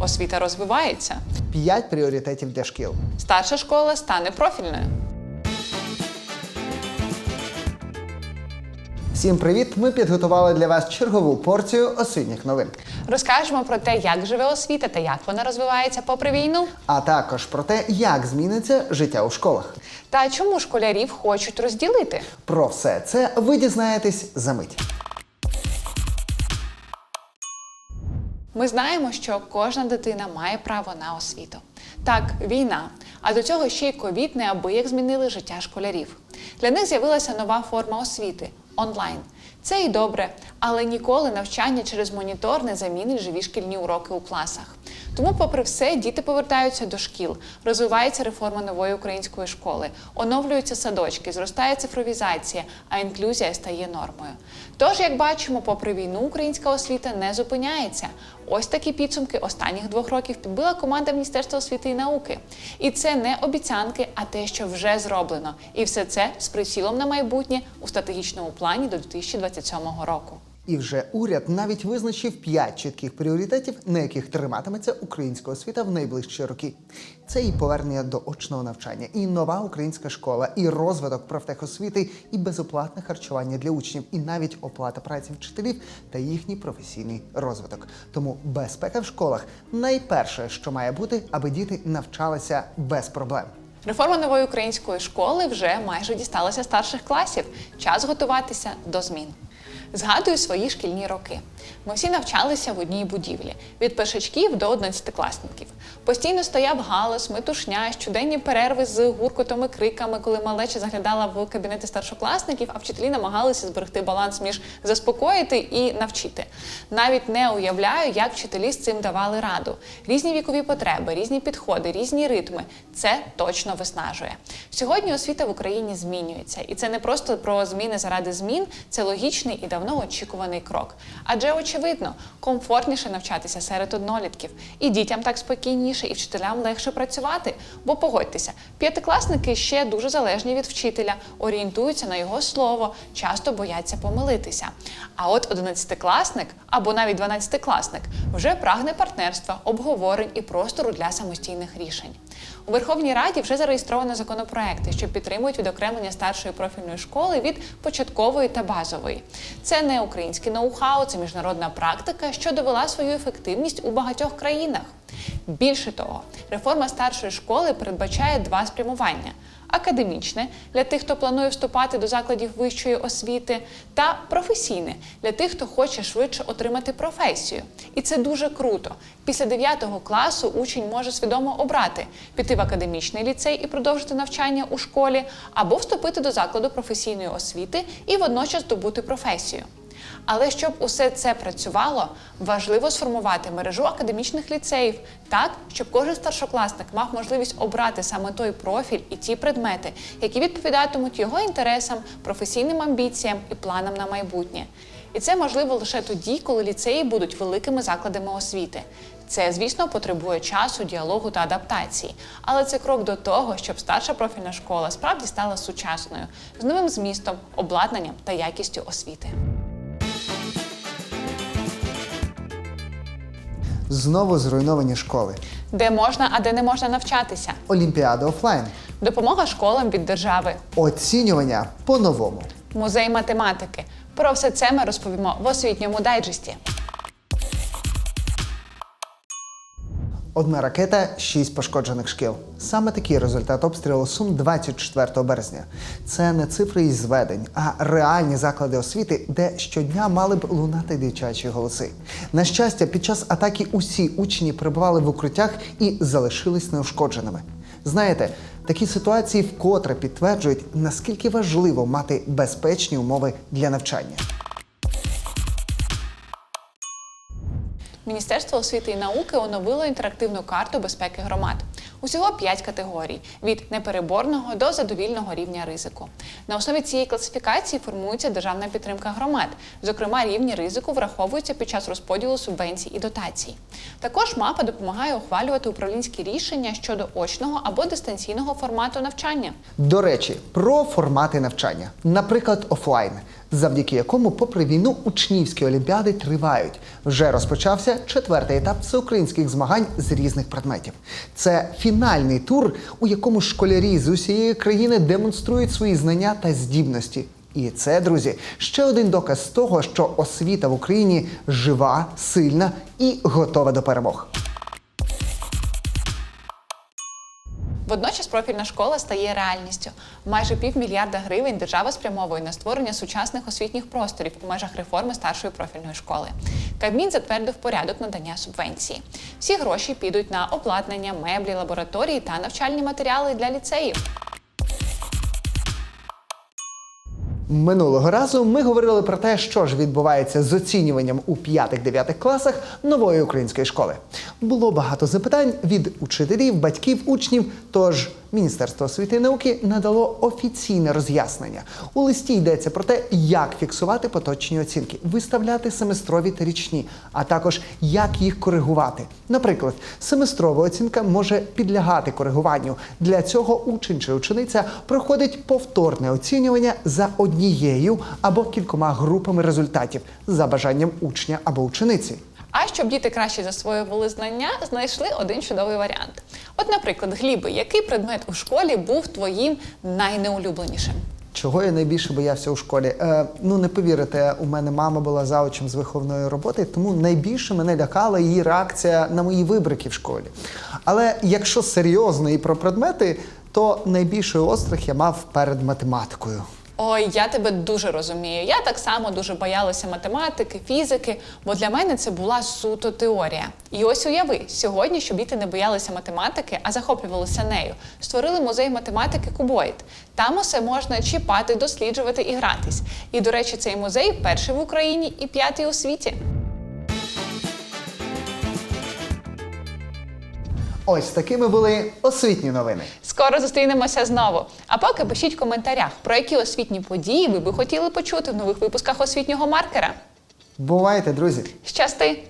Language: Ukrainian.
Освіта розвивається. П'ять пріоритетів для шкіл. Старша школа стане профільною. Всім привіт! Ми підготували для вас чергову порцію освітніх новин, Розкажемо про те, як живе освіта та як вона розвивається попри війну, а також про те, як зміниться життя у школах. та чому школярів хочуть розділити. Про все це ви дізнаєтесь за мить. Ми знаємо, що кожна дитина має право на освіту. Так, війна, а до цього ще й ковід неабияк змінили життя школярів. Для них з'явилася нова форма освіти онлайн. Це і добре, але ніколи навчання через монітор не замінить живі шкільні уроки у класах. Тому, попри все, діти повертаються до шкіл, розвивається реформа нової української школи, оновлюються садочки, зростає цифровізація, а інклюзія стає нормою. Тож, як бачимо, попри війну, українська освіта не зупиняється. Ось такі підсумки останніх двох років підбила команда Міністерства освіти і науки. І це не обіцянки, а те, що вже зроблено. І все це з прицілом на майбутнє у стратегічному плані до 2027 року. І вже уряд навіть визначив п'ять чітких пріоритетів, на яких триматиметься українська освіта в найближчі роки. Це і повернення до очного навчання, і нова українська школа, і розвиток профтехосвіти, і безоплатне харчування для учнів, і навіть оплата праці вчителів та їхній професійний розвиток. Тому безпека в школах найперше, що має бути, аби діти навчалися без проблем. Реформа нової української школи вже майже дісталася старших класів. Час готуватися до змін. Згадую свої шкільні роки. Ми всі навчалися в одній будівлі від першачків до одинадцятикласників. Постійно стояв галас, метушня, щоденні перерви з гуркотом і криками, коли малеча заглядала в кабінети старшокласників, а вчителі намагалися зберегти баланс між заспокоїти і навчити. Навіть не уявляю, як вчителі з цим давали раду. Різні вікові потреби, різні підходи, різні ритми. Це точно виснажує. Сьогодні освіта в Україні змінюється, і це не просто про зміни заради змін, це логічний і давно очікуваний крок. Адже очевидно, комфортніше навчатися серед однолітків, і дітям так спокійніше, і вчителям легше працювати. Бо погодьтеся, п'ятикласники ще дуже залежні від вчителя, орієнтуються на його слово, часто бояться помилитися. А от одинадцятикласник або навіть дванадцятикласник вже прагне партнерства, обговорень і простору для самостійних рішень. У Верховній Раді вже зареєстровано законопроекти, що підтримують відокремлення старшої профільної школи від початкової та базової. Це не українське ноу-хау, це міжнародна практика, що довела свою ефективність у багатьох країнах. Більше того, реформа старшої школи передбачає два спрямування. Академічне для тих, хто планує вступати до закладів вищої освіти, та професійне для тих, хто хоче швидше отримати професію. І це дуже круто. Після 9 класу учень може свідомо обрати піти в академічний ліцей і продовжити навчання у школі, або вступити до закладу професійної освіти і водночас здобути професію. Але щоб усе це працювало, важливо сформувати мережу академічних ліцеїв так, щоб кожен старшокласник мав можливість обрати саме той профіль і ті предмети, які відповідатимуть його інтересам, професійним амбіціям і планам на майбутнє. І це можливо лише тоді, коли ліцеї будуть великими закладами освіти. Це, звісно, потребує часу, діалогу та адаптації, але це крок до того, щоб старша профільна школа справді стала сучасною з новим змістом, обладнанням та якістю освіти. Знову зруйновані школи, Де можна, а де не можна навчатися. Олімпіада офлайн, Допомога школам від держави, оцінювання по-новому. музей математики. Про все це ми розповімо в освітньому дайджесті. Одна ракета, шість пошкоджених шкіл. Саме такий результат обстрілу Сум 24 березня. Це не цифри із зведень, а реальні заклади освіти, де щодня мали б лунати дитячі голоси. На щастя, під час атаки усі учні перебували в укриттях і залишились неушкодженими. Знаєте, такі ситуації вкотре підтверджують, наскільки важливо мати безпечні умови для навчання. Міністерство освіти і науки оновило інтерактивну карту безпеки громад. Усього п'ять категорій: від непереборного до задовільного рівня ризику. На основі цієї класифікації формується державна підтримка громад. Зокрема, рівні ризику враховуються під час розподілу субвенцій і дотацій. Також мапа допомагає ухвалювати управлінські рішення щодо очного або дистанційного формату навчання. До речі, про формати навчання, наприклад, офлайн. Завдяки якому, попри війну, учнівські олімпіади тривають. Вже розпочався четвертий етап всеукраїнських змагань з різних предметів. Це фінальний тур, у якому школярі з усієї країни демонструють свої знання та здібності. І це, друзі, ще один доказ того, що освіта в Україні жива, сильна і готова до перемог. Водночас профільна школа стає реальністю. Майже півмільярда гривень держава спрямовує на створення сучасних освітніх просторів у межах реформи старшої профільної школи. Кабмін затвердив порядок надання субвенції. Всі гроші підуть на обладнання, меблі, лабораторії та навчальні матеріали для ліцеїв. Минулого разу ми говорили про те, що ж відбувається з оцінюванням у 5-9 класах нової української школи. Було багато запитань від учителів, батьків, учнів. Тож Міністерство освіти і науки надало офіційне роз'яснення. У листі йдеться про те, як фіксувати поточні оцінки, виставляти семестрові та річні, а також як їх коригувати. Наприклад, семестрова оцінка може підлягати коригуванню. Для цього учень чи учениця проходить повторне оцінювання за однією або кількома групами результатів за бажанням учня або учениці. А щоб діти краще засвоювали знання, знайшли один чудовий варіант. От, наприклад, Гліби, який предмет у школі був твоїм найнеулюбленішим? Чого я найбільше боявся у школі? Е, ну не повірите, у мене мама була заучем з виховної роботи, тому найбільше мене лякала її реакція на мої вибрики в школі. Але якщо серйозно і про предмети, то найбільший острах я мав перед математикою. Ой, я тебе дуже розумію. Я так само дуже боялася математики, фізики, бо для мене це була суто теорія. І ось уяви, сьогодні, щоб діти не боялися математики, а захоплювалися нею, створили музей математики Кубоїд. Там усе можна чіпати, досліджувати і гратись. І, до речі, цей музей перший в Україні і п'ятий у світі. Ось такими були освітні новини. Скоро зустрінемося знову. А поки пишіть в коментарях, про які освітні події ви би хотіли почути в нових випусках освітнього маркера. Бувайте, друзі! Щасти!